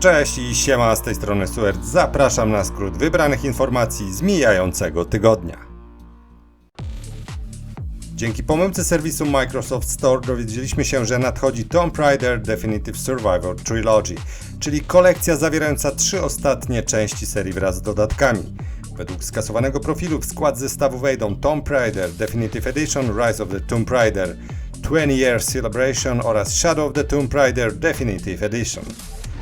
Cześć i siema z tej strony Suert. Zapraszam na skrót wybranych informacji z mijającego tygodnia. Dzięki pomyłce serwisu Microsoft Store dowiedzieliśmy się, że nadchodzi Tomb Raider Definitive Survivor Trilogy, czyli kolekcja zawierająca trzy ostatnie części serii wraz z dodatkami. Według skasowanego profilu w skład zestawu wejdą Tomb Raider Definitive Edition Rise of the Tomb Raider 20 Year Celebration oraz Shadow of the Tomb Raider Definitive Edition.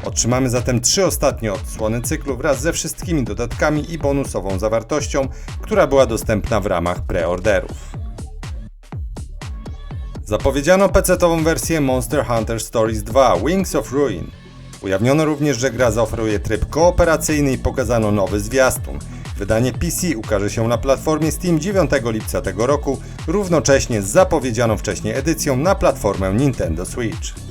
Otrzymamy zatem trzy ostatnie odsłony cyklu wraz ze wszystkimi dodatkami i bonusową zawartością, która była dostępna w ramach preorderów. Zapowiedziano PC-tową wersję Monster Hunter Stories 2 Wings of Ruin. Ujawniono również, że gra zaoferuje tryb kooperacyjny i pokazano nowy zwiastun. Wydanie PC ukaże się na platformie Steam 9 lipca tego roku, równocześnie z zapowiedzianą wcześniej edycją na platformę Nintendo Switch.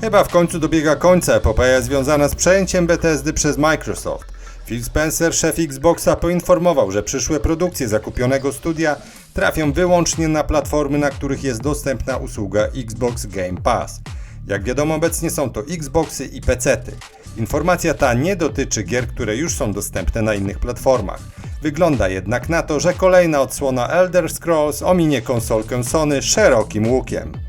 Chyba w końcu dobiega końca epopeja związana z przejęciem Bethesdy przez Microsoft. Phil Spencer, szef Xboxa, poinformował, że przyszłe produkcje zakupionego studia trafią wyłącznie na platformy, na których jest dostępna usługa Xbox Game Pass. Jak wiadomo, obecnie są to Xboxy i PC-ty. Informacja ta nie dotyczy gier, które już są dostępne na innych platformach. Wygląda jednak na to, że kolejna odsłona Elder Scrolls ominie konsolkę Sony szerokim łukiem.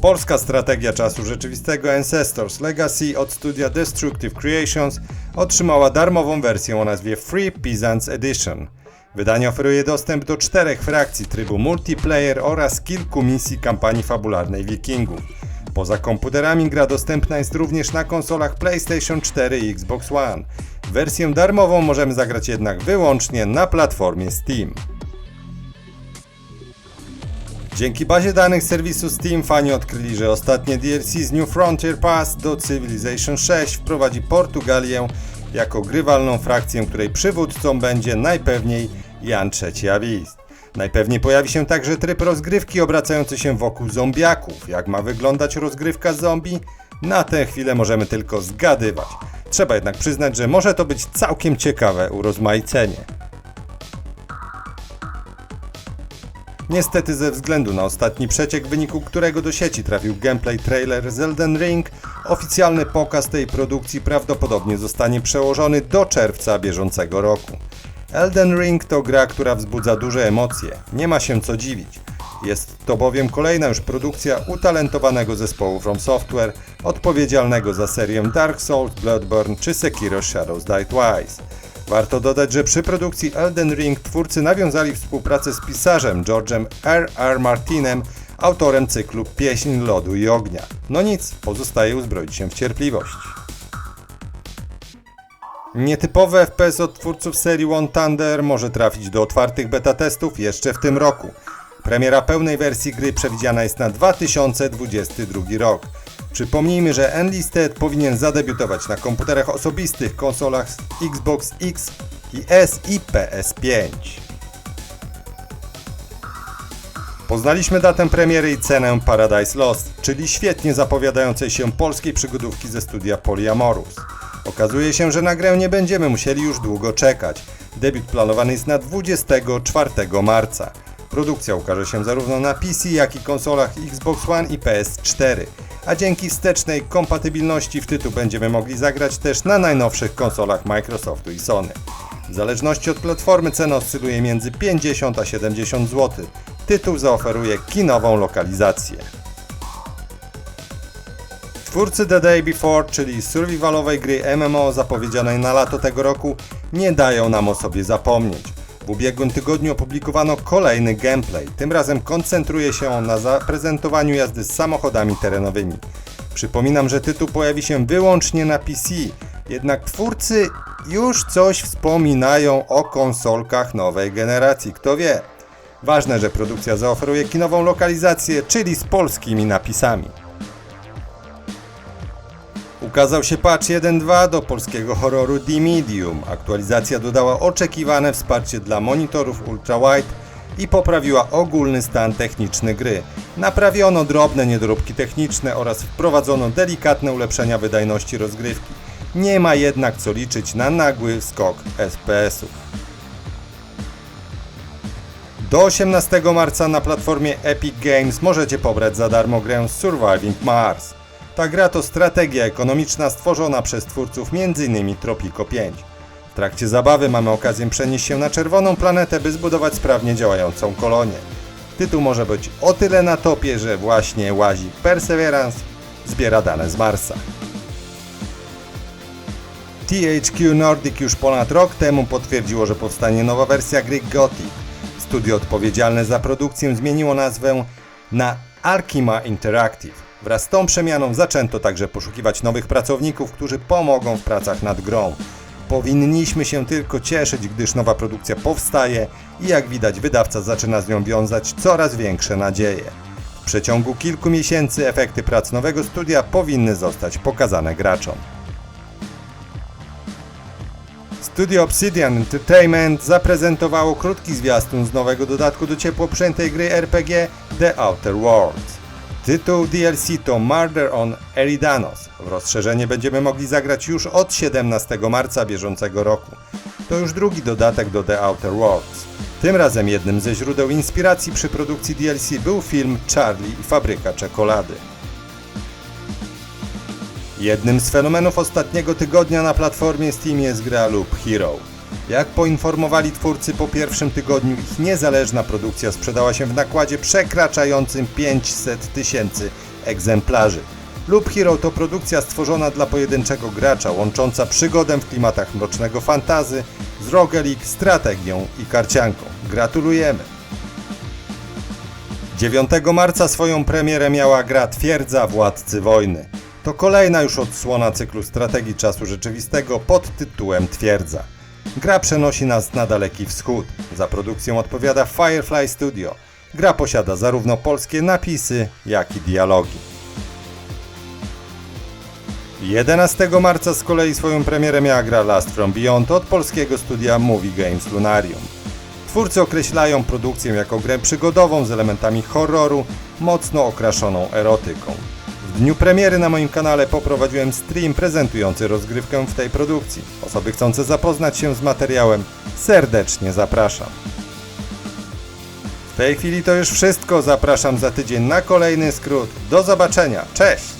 Polska strategia czasu rzeczywistego Ancestors Legacy od studia Destructive Creations otrzymała darmową wersję o nazwie Free Peasants Edition. Wydanie oferuje dostęp do czterech frakcji trybu multiplayer oraz kilku misji kampanii fabularnej Wikingów. Poza komputerami gra dostępna jest również na konsolach PlayStation 4 i Xbox One. Wersję darmową możemy zagrać jednak wyłącznie na platformie Steam. Dzięki bazie danych serwisu Steam fani odkryli, że ostatnie DLC z New Frontier Pass do Civilization 6 wprowadzi Portugalię jako grywalną frakcję, której przywódcą będzie najpewniej Jan III Awist. Najpewniej pojawi się także tryb rozgrywki obracający się wokół zombiaków. Jak ma wyglądać rozgrywka zombie? Na tę chwilę możemy tylko zgadywać. Trzeba jednak przyznać, że może to być całkiem ciekawe urozmaicenie. Niestety ze względu na ostatni przeciek, w wyniku którego do sieci trafił gameplay trailer z Elden Ring, oficjalny pokaz tej produkcji prawdopodobnie zostanie przełożony do czerwca bieżącego roku. Elden Ring to gra, która wzbudza duże emocje, nie ma się co dziwić. Jest to bowiem kolejna już produkcja utalentowanego zespołu From Software, odpowiedzialnego za serię Dark Souls, Bloodborne czy Sekiro Shadows Die Twice. Warto dodać, że przy produkcji Elden Ring twórcy nawiązali współpracę z pisarzem George'em R. R. Martinem, autorem cyklu Pieśń Lodu i Ognia. No nic, pozostaje uzbroić się w cierpliwość. Nietypowy FPS od twórców serii One Thunder może trafić do otwartych beta testów jeszcze w tym roku. Premiera pełnej wersji gry przewidziana jest na 2022 rok. Przypomnijmy, że Enlisted powinien zadebiutować na komputerach osobistych, konsolach Xbox X i S i PS5. Poznaliśmy datę premiery i cenę Paradise Lost, czyli świetnie zapowiadającej się polskiej przygodówki ze studia Polyamorus. Okazuje się, że na grę nie będziemy musieli już długo czekać. Debiut planowany jest na 24 marca. Produkcja ukaże się zarówno na PC, jak i konsolach Xbox One i PS4, a dzięki wstecznej kompatybilności w tytuł będziemy mogli zagrać też na najnowszych konsolach Microsoftu i Sony. W zależności od platformy cena oscyluje między 50 a 70 zł. Tytuł zaoferuje kinową lokalizację. Twórcy The Day Before, czyli survivalowej gry MMO zapowiedzianej na lato tego roku, nie dają nam o sobie zapomnieć. W ubiegłym tygodniu opublikowano kolejny gameplay. Tym razem koncentruje się on na zaprezentowaniu jazdy z samochodami terenowymi. Przypominam, że tytuł pojawi się wyłącznie na PC, jednak twórcy już coś wspominają o konsolkach nowej generacji. Kto wie? Ważne, że produkcja zaoferuje kinową lokalizację, czyli z polskimi napisami. Ukazał się patch 1.2 do polskiego horroru The Medium. Aktualizacja dodała oczekiwane wsparcie dla monitorów ultrawide i poprawiła ogólny stan techniczny gry. Naprawiono drobne niedoróbki techniczne oraz wprowadzono delikatne ulepszenia wydajności rozgrywki. Nie ma jednak co liczyć na nagły skok FPS-ów. Do 18 marca na platformie Epic Games możecie pobrać za darmo grę Surviving Mars. Ta gra to strategia ekonomiczna stworzona przez twórców m.in. Tropico 5. W trakcie zabawy mamy okazję przenieść się na czerwoną planetę, by zbudować sprawnie działającą kolonię. Tytuł może być o tyle na topie, że właśnie łazik Perseverance zbiera dane z Marsa. THQ Nordic już ponad rok temu potwierdziło, że powstanie nowa wersja gry Gothic. Studio odpowiedzialne za produkcję zmieniło nazwę na Arkima Interactive. Wraz z tą przemianą zaczęto także poszukiwać nowych pracowników, którzy pomogą w pracach nad grą. Powinniśmy się tylko cieszyć, gdyż nowa produkcja powstaje i jak widać wydawca zaczyna z nią wiązać coraz większe nadzieje. W przeciągu kilku miesięcy efekty prac nowego studia powinny zostać pokazane graczom. Studio Obsidian Entertainment zaprezentowało krótki zwiastun z nowego dodatku do ciepło gry RPG The Outer Worlds. Tytuł DLC to Murder on Eridanos. W rozszerzenie będziemy mogli zagrać już od 17 marca bieżącego roku. To już drugi dodatek do The Outer Worlds. Tym razem jednym ze źródeł inspiracji przy produkcji DLC był film Charlie i fabryka czekolady. Jednym z fenomenów ostatniego tygodnia na platformie Steam jest gra Loop Hero. Jak poinformowali twórcy po pierwszym tygodniu, ich niezależna produkcja sprzedała się w nakładzie przekraczającym 500 tysięcy egzemplarzy. Loop Hero to produkcja stworzona dla pojedynczego gracza, łącząca przygodę w klimatach mrocznego fantazy z roguelike, strategią i karcianką. Gratulujemy! 9 marca swoją premierę miała gra Twierdza Władcy Wojny. To kolejna już odsłona cyklu strategii czasu rzeczywistego pod tytułem Twierdza. Gra przenosi nas na Daleki Wschód. Za produkcją odpowiada Firefly Studio. Gra posiada zarówno polskie napisy, jak i dialogi. 11 marca z kolei swoją premierę miała gra Last From Beyond od polskiego studia Movie Games Lunarium. Twórcy określają produkcję jako grę przygodową z elementami horroru, mocno okraszoną erotyką. W dniu premiery na moim kanale poprowadziłem stream prezentujący rozgrywkę w tej produkcji. Osoby chcące zapoznać się z materiałem serdecznie zapraszam. W tej chwili to już wszystko. Zapraszam za tydzień na kolejny skrót. Do zobaczenia. Cześć!